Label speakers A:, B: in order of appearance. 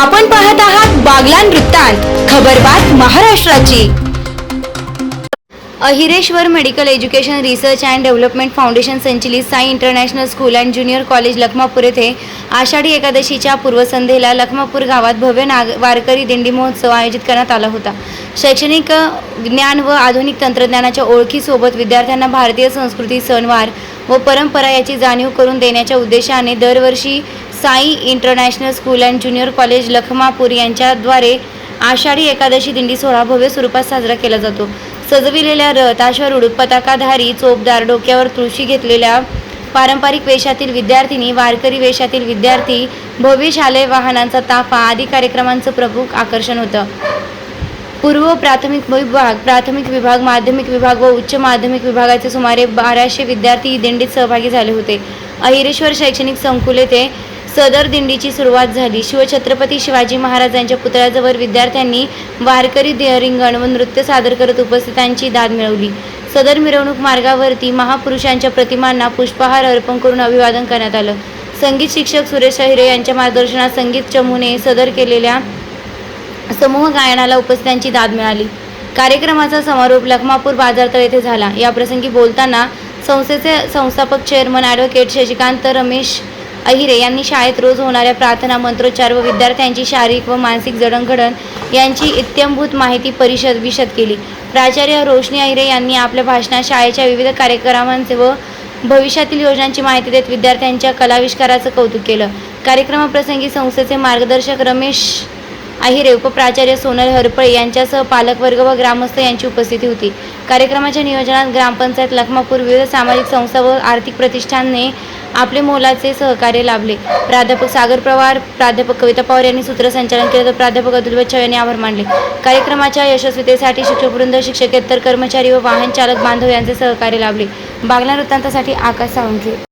A: आपण पाहत आहात बागलान वृत्तांत खबरबात महाराष्ट्राची. Ahireshwar medical education research and development foundation संचलित Sai international school and junior college Lakhamapur येथे आषाढी एकादशीच्या पूर्वसंध्येला लखमापूर गावात भव्य नाग वारकरी दिंडी महोत्सव आयोजित करण्यात आला होता. शैक्षणिक ज्ञान व आधुनिक तंत्रज्ञानाच्या ओळखीसोबत विद्यार्थ्यांना भारतीय संस्कृती सणवार व परंपरा याची जाणीव करून देण्याच्या उद्देशाने दरवर्षी Sai international school and junior college Lakhamapur यांच्याद्वारे आषाढी एकादशी दिंडी सोहळा भव्य स्वरूपात साजरा केला जातो. सजविलेल्या रथ अश्वारूढ पताकाधारी चोपदार डोक्यावर तुळशी घेतलेल्या पारंपरिक वेशातील विद्यार्थिनी वारकरी वेशातील विद्यार्थी भव्य शालेय वाहनांचा ताफा आदी कार्यक्रमांचं प्रमुख आकर्षण होतं. पूर्व प्राथमिक विभाग प्राथमिक विभाग माध्यमिक विभाग व उच्च माध्यमिक विभागाचे सुमारे बाराशे विद्यार्थी दिंडीत सहभागी झाले होते. अहिरेश्वर शैक्षणिक संकुल येथे सदर दिंडीची सुरुवात झाली. शिवछत्रपती शिवाजी महाराजांच्या पुतळ्याजवळ विद्यार्थ्यांनी वारकरी दे- रिंगण व नृत्य सादर करत उपस्थितांची दाद मिळवली. सदर मिरवणूक मार्गावरती महापुरुषांच्या प्रतिमांना पुष्पहार अर्पण करून अभिवादन करण्यात आलं. संगीत शिक्षक सुरेश अहिरे यांच्या मार्गदर्शनात संगीत चमूने सदर केलेल्या समूह गायनाला उपस्थितांची दाद मिळाली. कार्यक्रमाचा समारोप लखमापूर बाजारतळ येथे झाला. याप्रसंगी बोलताना संस्थेचे संस्थापक चेअरमन ॲडव्होकेट शशिकांत रमेश अहिरे यांनी शाळेत रोज होणाऱ्या प्रार्थना मंत्रोच्चार व विद्यार्थ्यांची शारीरिक व मानसिक जडणघडण यांची इत्यंभूत माहिती परिषद विशद केली. प्राचार्य रोशनी अहिरे यांनी आपल्या भाषणात शाळेच्या विविध कार्यक्रमांचे व भविष्यातील योजनांची माहिती देत विद्यार्थ्यांच्या कलाविष्काराचं कौतुक केलं. कार्यक्रमाप्रसंगी संस्थेचे मार्गदर्शक रमेश आहिरे उपप्राचार्य सोनल हरपळे यांच्यासह पालकवर्ग व ग्रामस्थ यांची उपस्थिती होती. कार्यक्रमाच्या नियोजनात ग्रामपंचायत लखमापूर विविध सामाजिक संस्था व आर्थिक प्रतिष्ठानने आपले मोलाचे सहकार्य लाभले. प्राध्यापक सागर पवार प्राध्यापक कविता पवार यांनी सूत्रसंचालन केले तर प्राध्यापक अतुल बच्चाव यांनी आभार मानले. कार्यक्रमाच्या यशस्वीतेसाठी शिक्षकवृंद शिक्षकेतर कर्मचारी व वाहन चालक बांधव यांचे सहकार्य लाभले. बागला वृत्तांतासाठी आकाश सावंतले.